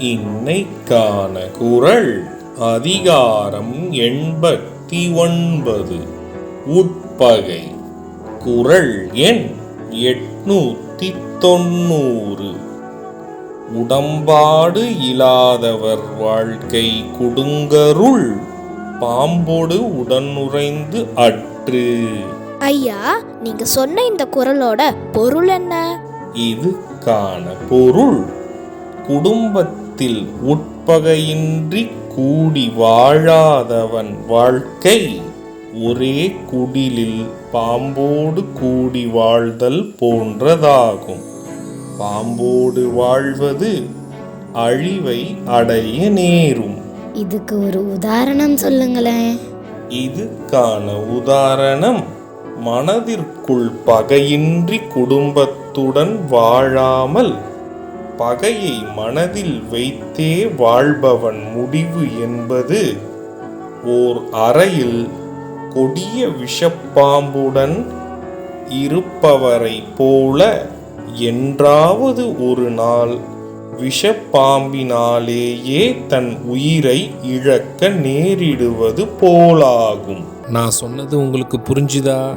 இன்னைக்கான குரல் அதிகாரம் எண்பத்தி ஒன்பது உட்பகை. குரல் எண் எட்நூத்தி தொண்ணூறு உடம்பாடு இல்லாதவர் வாழ்க்கை கொடுங்கருள் பாம்போடு உடனுறைந்து அற்று. ஐயா நீங்க சொன்ன இந்த குரலோட பொருள் என்ன? இதுக்கான பொருள். குடும்பத்தில் உட்பகையின்றி கூடி வாழாதவன் வாழ்க்கை. ஒரே குடிலில் பாம்போடு கூடி வாழ்தல் போன்றதாகும். பாம்போடு வாழ்வது அழிவை அடைய நேரும். இதுக்கு ஒரு உதாரணம் சொல்லுங்களேன். இதுக்கான உதாரணம். மனதிற்குள் பகையின்றி குடும்பத்துடன் வாழாமல் பகையை மனதில் வைத்தே வாழ்பவன் முடிவு என்பது ஓர் அறையில் கொடிய விஷப்பாம்புடன் இருப்பவரைப் போல என்றாவது ஒரு நாள் விஷப்பாம்பினாலேயே தன் உயிரை இழக்க நேரிடுவது போலாகும். நான் சொன்னது உங்களுக்கு புரிஞ்சுதா?